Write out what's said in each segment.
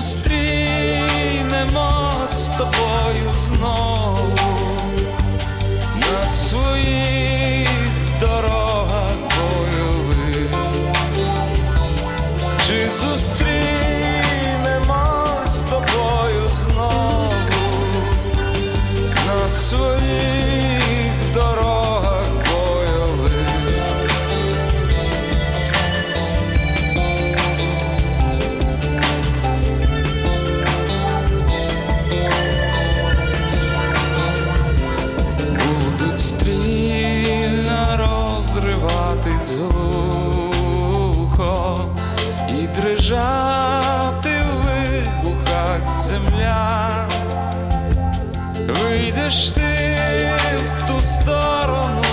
зустрінемо з тобою знову. лежати в вибухах земля, вийдеш ти в ту сторону,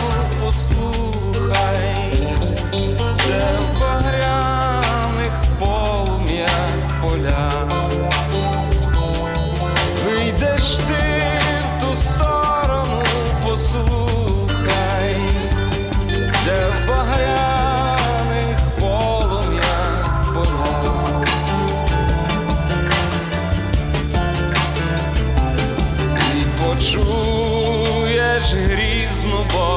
послухай, де в багряних полум'ях поля. чуєш грізну боль.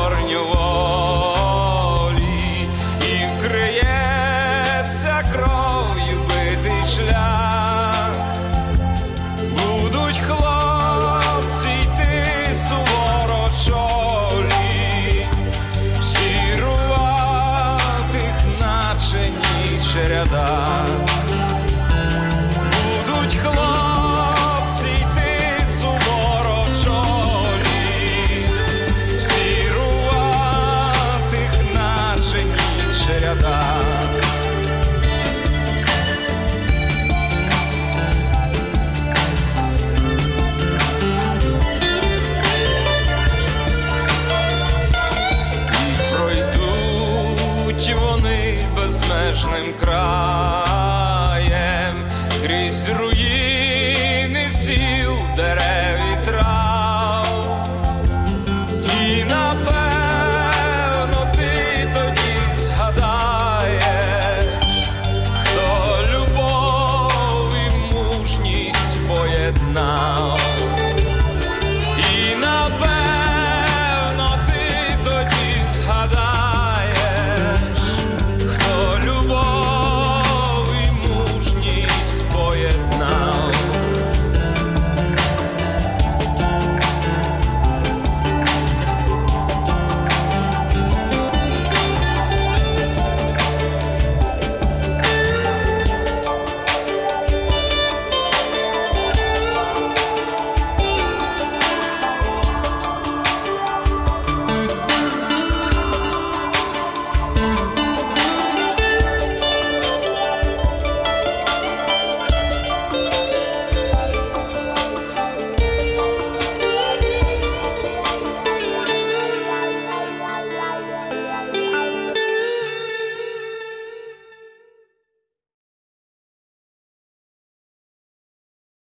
безмежним краєм крізь руїни сіл дерев.